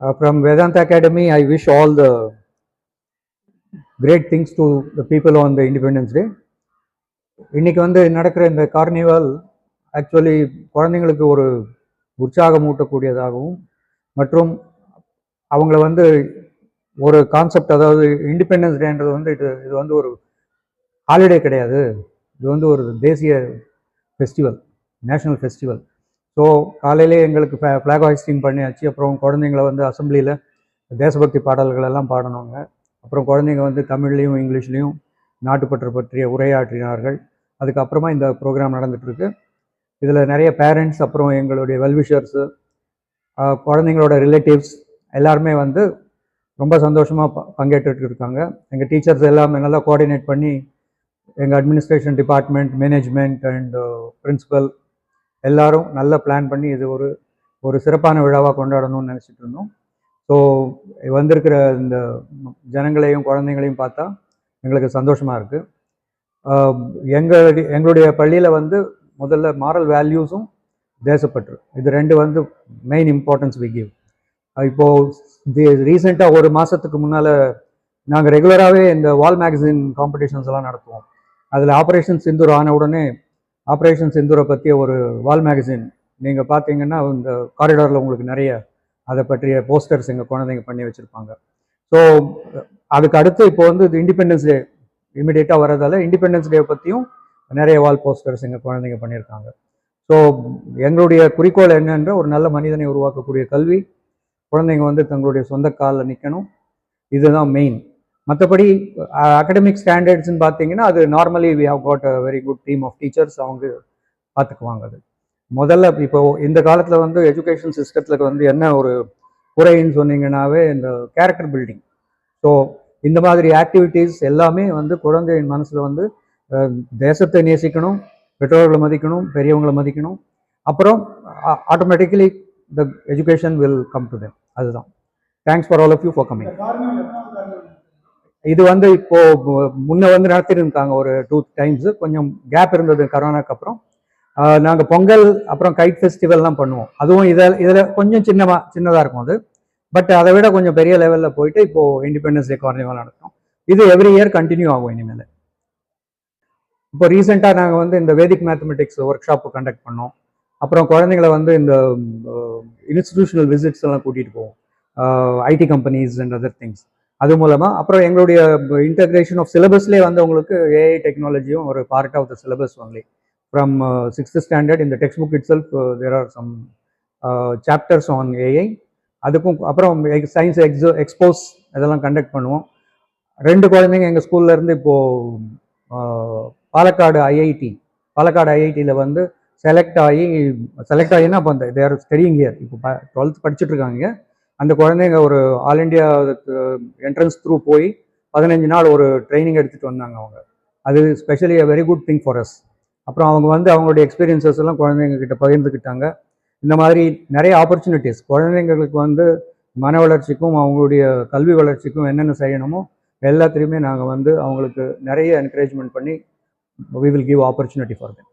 Uh, from Vedanta Academy, I wish all the great things to the people on the Independence Day. இன்னைக்கு வந்து நடக்கிற இந்த carnival actually குழந்தைங்களுக்கு ஒரு உற்சாகம் ஊட்டக்கூடியதாகவும் மற்றும் அவங்கள வந்து ஒரு கான்செப்ட் அதாவது இண்டிபெண்டன்ஸ் டேன்றது வந்து இது இது வந்து ஒரு ஹாலிடே கிடையாது இது வந்து ஒரு தேசிய ஃபெஸ்டிவல் நேஷனல் ஃபெஸ்டிவல் ஸோ காலையிலே எங்களுக்கு ஃப்ளாக் ஹாய்ஸ்டிங் பண்ணியாச்சு. அப்புறம் குழந்தைங்கள வந்து அசம்பிளியில் தேசபக்தி பாடல்கள் எல்லாம் பாடணுங்க. அப்புறம் குழந்தைங்க வந்து தமிழ்லேயும் இங்கிலீஷ்லேயும் நாட்டுப்பற்று பற்றிய உரையாற்றினார்கள். அதுக்கப்புறமா இந்த ப்ரோக்ராம் நடந்துகிட்ருக்கு இதில் நிறைய பேரண்ட்ஸ் அப்புறம் எங்களுடைய வெல்விஷர்ஸு குழந்தைங்களோட ரிலேட்டிவ்ஸ் எல்லாருமே வந்து ரொம்ப சந்தோஷமாக ப பங்கேற்றுட்டு இருக்காங்க எங்கள் டீச்சர்ஸ் எல்லாமே நல்லா கோஆர்டினேட் பண்ணி எங்கள் administration department management and principal எல்லாரும் நல்ல பிளான் பண்ணி இது ஒரு ஒரு சிறப்பான விழாவாக கொண்டாடணும்னு நினச்சிட்டு இருந்தோம். ஸோ வந்திருக்கிற இந்த ஜனங்களையும் குழந்தைங்களையும் பார்த்தா எங்களுக்கு சந்தோஷமாக இருக்குது எங்களுடைய எங்களுடைய பள்ளியில் வந்து முதல்ல மாரல் வேல்யூஸும் தேசப்பற்று. இது ரெண்டு வந்து மெயின் இம்பார்ட்டன்ஸ் வி கிவ் இப்போது ரீசெண்டாக ஒரு மாதத்துக்கு முன்னால் நாங்கள் ரெகுலராகவே இந்த வால் மேகசின் காம்படிஷன்ஸ் எல்லாம் நடத்துவோம். அதில் ஆப்ரேஷன் சிந்தூர் ஆன உடனே ஆப்ரேஷன் சிந்தூரை பற்றிய ஒரு வால் மேகசின் நீங்கள் பார்த்தீங்கன்னா இந்த காரிடாரில் உங்களுக்கு நிறைய அதை பற்றிய போஸ்டர்ஸ் எங்கள் குழந்தைங்க பண்ணி வச்சுருப்பாங்க. ஸோ அதுக்கு அடுத்து இப்போ வந்து இது இண்டிபெண்டன்ஸ் டே இமிடியேட்டாக வரதால இண்டிபெண்டன்ஸ் டே பற்றியும் நிறைய வால் போஸ்டர்ஸ் எங்கள் குழந்தைங்க பண்ணியிருக்காங்க. ஸோ எங்களுடைய குறிக்கோள் என்னென்ற ஒரு நல்ல மனிதனை உருவாக்கக்கூடிய கல்வி குழந்தைங்க வந்து தங்களுடைய சொந்த காலில் நிற்கணும் இதுதான் மெயின் மற்றபடி அகடமிக் ஸ்டாண்டர்ட்ஸ்னு பார்த்தீங்கன்னா அது normally we have got a very good team of teachers அவங்க பார்த்துக்குவாங்க அது. முதல்ல இப்போ இந்த காலத்தில் வந்து எஜுகேஷன் சிஸ்டத்தில் வந்து என்ன ஒரு குறைன்னு சொன்னீங்கன்னாவே இந்த கேரக்டர் பில்டிங் ஸோ இந்த மாதிரி ஆக்டிவிட்டீஸ் எல்லாமே வந்து குழந்தையின் மனசில் வந்து தேசத்தை நேசிக்கணும் பெற்றோர்களை மதிக்கணும் பெரியவங்களை மதிக்கணும். அப்புறம் automatically the education will come to them அதுதான். Thanks for all of you for coming இது வந்து இப்போ முன்ன வந்து நடத்திருக்காங்க ஒரு டூ டைம்ஸ் கொஞ்சம் கேப் இருந்தது கரோனாக்கு அப்புறம். நாங்கள் பொங்கல் அப்புறம் கைட் ஃபெஸ்டிவல்லாம் பண்ணுவோம். அதுவும் இதில் இதில் கொஞ்சம் சின்னமாக சின்னதாக இருக்கும் அது. பட் அதை விட கொஞ்சம் பெரிய லெவலில் போயிட்டு இப்போ இண்டிபெண்டன்ஸ் டே கார்னிவல் நடத்தும் இது எவ்ரி இயர் கண்டினியூ ஆகும் இனிமேல். இப்போ ரீசெண்டாக நாங்கள் வந்து இந்த Vedic mathematics workshop conduct பண்ணோம். அப்புறம் குழந்தைங்களை வந்து இந்த இன்ஸ்டிடியூஷனல் விசிட்ஸ் எல்லாம் கூட்டிகிட்டு போவோம். IT companies and other things அது மூலமாக அப்புறம் எங்களுடைய இன்டகிரேஷன் ஆஃப் சிலபஸ்லேயே வந்து உங்களுக்கு ஏஐ டெக்னாலஜியும் ஒரு part of the syllabus only from sixth standard இந்த textbook itself there are some chapters on AI அதுக்கும் அப்புறம் சயின்ஸ் எக்ஸோ எக்ஸ்போஸ் இதெல்லாம் கண்டக்ட் பண்ணுவோம். ரெண்டு குழந்தைங்க எங்கள் ஸ்கூல்லேருந்து இப்போது பாலக்காடு ஐஐடி பாலக்காடு ஐஐடியில் வந்து செலக்ட் ஆகி செலக்ட் ஆகினா அப்போ அந்த தேர் ஸ்டடிங் இயர் இப்போ டுவெல்த் படிச்சுட்ருக்காங்க அந்த குழந்தைங்க ஒரு ஆல் இண்டியா என்ட்ரன்ஸ் த்ரூ போய் பதினஞ்சு நாள் ஒரு ட்ரைனிங் எடுத்துகிட்டு வந்தாங்க அவங்க. அது specially a very good thing for us அப்புறம் அவங்க வந்து அவங்களுடைய எக்ஸ்பீரியன்சஸ் எல்லாம் குழந்தைங்க கிட்ட பகிர்ந்துக்கிட்டாங்க. இந்த மாதிரி நிறைய ஆப்பர்ச்சுனிட்டிஸ் குழந்தைங்களுக்கு வந்து மன வளர்ச்சிக்கும் அவங்களுடைய கல்வி வளர்ச்சிக்கும் என்னென்ன செய்யணுமோ எல்லாத்துலேயுமே நாங்கள் வந்து அவங்களுக்கு நிறைய என்கரேஜ்மெண்ட் பண்ணி we will give opportunity for them